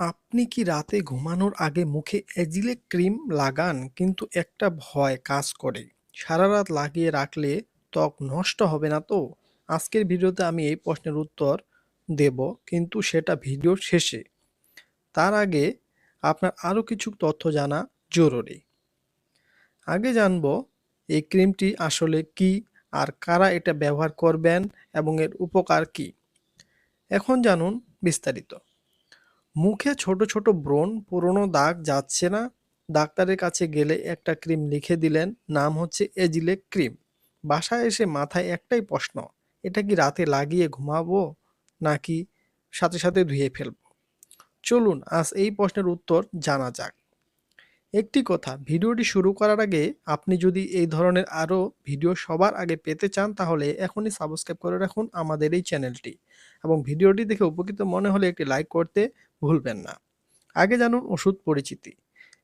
আপনি কি রাতে ঘুমানোর আগে মুখে অ্যাজিলিক ক্রিম লাগান? কিন্তু একটা ভয় কাজ করে। সারা রাত লাগিয়ে রাখলে ত্বক নষ্ট হবে না তো? আজকের ভিডিওতে আমি এই প্রশ্নের উত্তর দেব, কিন্তু সেটা ভিডিওর শেষে। তার আগে আপনার আরও কিছু তথ্য জানা জরুরি। আগে জানব, এই ক্রিমটি আসলে কি আর কারা এটা ব্যবহার করবেন এবং এর উপকার কি? এখন জানুন বিস্তারিত। মুখে ছোট ছোট ব্রণ, পুরনো দাগ যাচ্ছে না। ডাক্তারের কাছে গেলে একটা ক্রিম লিখে দিলেন, নাম হচ্ছে এজিলেক ক্রিম। বাসায় এসে মাথায় একটাই প্রশ্ন, এটা কি রাতে লাগিয়ে ঘুমাবো নাকি সাথে সাথে ধুয়ে ফেলব? চলুন, আজ এই প্রশ্নের উত্তর জানা যাক। একটি কথা, ভিডিওটি শুরু করার আগে আপনি যদি এই ধরনের আরও ভিডিও সবার আগে পেতে চান, তাহলে এখনই সাবস্ক্রাইব করে রাখুন আমাদের এই চ্যানেলটি। এবং ভিডিওটি দেখে উপকৃত মনে হলে একটি লাইক করতে ভুলবেন না। আগে জানুন ওষুধ পরিচিতি।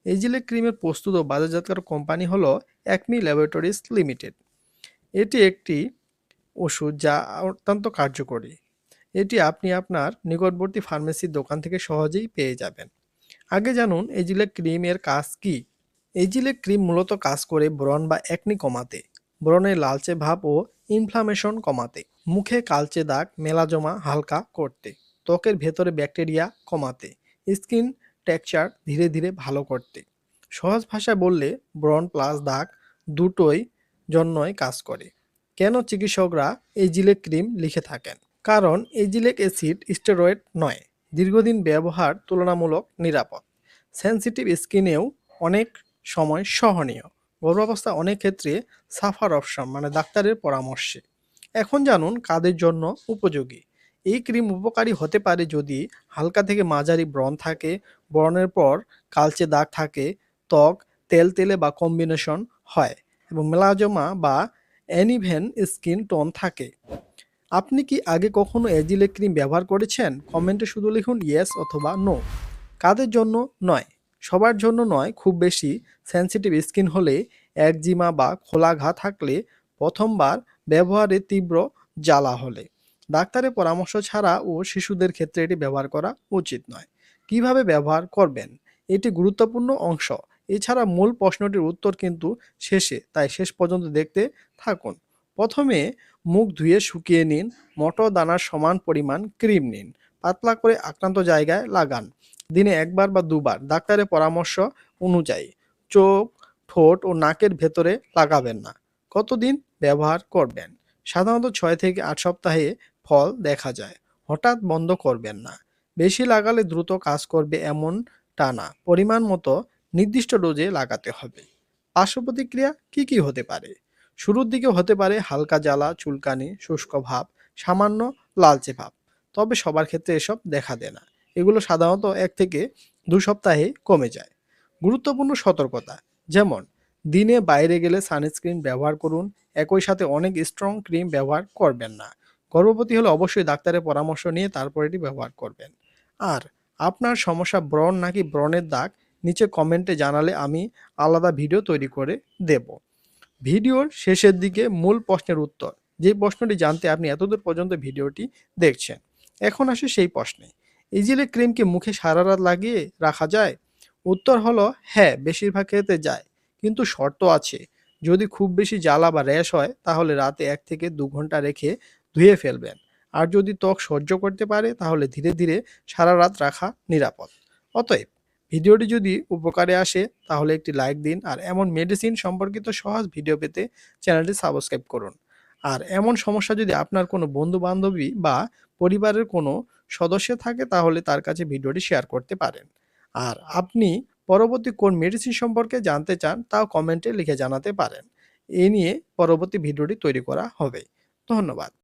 এজিলে ক্রিমের প্রস্তুত ও বাজারজাতকার কোম্পানি হলো অ্যাকমি ল্যাবরেটরিজ লিমিটেড এটি একটি ওষুধ যা অত্যন্ত কার্যকরী। এটি আপনি আপনার নিকটবর্তী ফার্মেসির দোকান থেকে সহজেই পেয়ে যাবেন। আগে জানুন এজিলে ক্রিমের কাজ কি। এজিলে ক্রিম মূলত কাজ করে ব্রণ বা একনি কমাতে। ব্রণের লালচে ভাব ও ইনফ্লামেশন কমাতে, মুখে কালচে দাগ, মেলাজমা হালকা করতে, ত্বকের ভেতরে ব্যাকটেরিয়া কমাতে, স্কিন টেক্সচার ধীরে ধীরে ভালো করতে। সহজ ভাষায় বললে, ব্রণ প্লাস দাগ দুটোই জন্যই কাজ করে। কেন চিকিৎসকরা এজিলেক ক্রিম লিখে থাকেন? কারণ এজিলেক অ্যাসিড স্টেরয়েড নয়, দীর্ঘদিন ব্যবহার তুলনামূলক নিরাপদ। সেন্সিটিভ স্কিনেও অনেক সময় সহনীয়। গর্ভাবস্থা অনেক ক্ষেত্রে সাফার অপশন মানে ডাক্তারের পরামর্শে। এখন জানুন কাদের জন্য উপযোগী। এই ক্রিম উপকারী হতে পারে যদি হালকা থেকে মাঝারি ব্রণ থাকে, ব্রণের পর কালচে দাগ থাকে, ত্বক, তেল তেলে বা কম্বিনেশন হয় এবং মেলাজমা বা অ্যানিভেন স্কিন টোন থাকে। আপনি কি আগে কখনো এজিলে ক্রিম ব্যবহার করেছেন? কমেন্টে শুধু লিখুন ইয়েস অথবা নো কাদের জন্য নয়? সবার জন্য নয়, খুব বেশি সেন্সিটিভ স্কিন হলে একজিমা বা খোলা ঘা থাকলে প্রথমবার ব্যবহারে তীব্র জ্বালা হলে। ডাক্তারের পরামর্শ ছাড়া ও শিশুদের ক্ষেত্রে এটি ব্যবহার করা উচিত নয়। কীভাবে ব্যবহার করবেন? এটি গুরুত্বপূর্ণ অংশ। এছাড়া মূল প্রশ্নটির উত্তর কিন্তু শেষে, তাই শেষ পর্যন্ত দেখতে থাকুন। প্রথমে মুখ ধুয়ে শুকিয়ে নিন মটর দানার সমান পরিমাণ ক্রিম নিন, পাতলা করে আক্রান্ত জায়গায় লাগান। দিনে একবার বা দুবার ডাক্তারের পরামর্শ অনুযায়ী চোখ, ঠোঁট ও নাকের ভেতরে লাগাবেন না। কতদিন ব্যবহার করবেন? সাধারণত ছয় থেকে আট সপ্তাহে ফল দেখা যায়। হঠাৎ বন্ধ করবেন না। বেশি লাগালে দ্রুত কাজ করবে এমন টানা পরিমাণ মতো নির্দিষ্ট ডোজে লাগাতে হবে। পার্শ্ব প্রতিক্রিয়া কী কী হতে পারে? শুরুর দিকে হতে পারে হালকা জ্বালা, চুলকানি, শুষ্ক ভাব, সামান্য লালচে ভাব। তবে সবার ক্ষেত্রে এসব দেখা দেয় না। এগুলো সাধারণত এক থেকে দু সপ্তাহে কমে যায়। গুরুত্বপূর্ণ সতর্কতা, যেমন দিনে বাইরে গেলে সানস্ক্রিন ব্যবহার করুন, একই সাথে অনেক স্ট্রং ক্রিম ব্যবহার করবেন না। গর্ভবতী হলে অবশ্যই ডাক্তারের পরামর্শ নিয়ে তারপর এটি ব্যবহার করবেন। আর আপনার সমস্যা ব্রণ নাকি ব্রণের দাগ, নিচে কমেন্টে জানালে আমি আলাদা ভিডিও তৈরি করে দেব। ভিডিওর শেষের দিকে মূল প্রশ্নের উত্তর, যে প্রশ্নটি জানতে আপনি এতদূর পর্যন্ত ভিডিওটি দেখছেন। এখন আসে সেই প্রশ্নে। ইজিলি ক্রিমকে মুখে সারা রাত লাগিয়ে রাখা যায়। উত্তর হলো হ্যাঁ বেশিরভাগ ক্ষেত্রে যায়, কিন্তু শর্ত আছে। যদি খুব বেশি জ্বালা বা র্যাশ হয়, তাহলে রাতে এক থেকে দু ঘণ্টা রেখে ধুয়ে ফেলবেন। আর যদি ত্বক সহ্য করতে পারে, তাহলে ধীরে ধীরে সারা রাত রাখা নিরাপদ। অতএব, ভিডিওটি যদি উপকারে আসে, তাহলে একটি লাইক দিন, আর এমন মেডিসিন সম্পর্কিত সহজ ভিডিও পেতে চ্যানেলটি সাবস্ক্রাইব করুন। আর এমন সমস্যা যদি আপনার কোনো বন্ধু বান্ধবী বা পরিবারের কোনো সদস্য থাকে, তাহলে তার কাছে ভিডিওটি শেয়ার করতে পারেন। আর আপনি পরবর্তী কোন মেডিসিন সম্পর্কে জানতে চান তাও কমেন্টে লিখে জানাতে পারেন। এ নিয়ে পরবর্তী ভিডিওটি তৈরি করা হবে। ধন্যবাদ।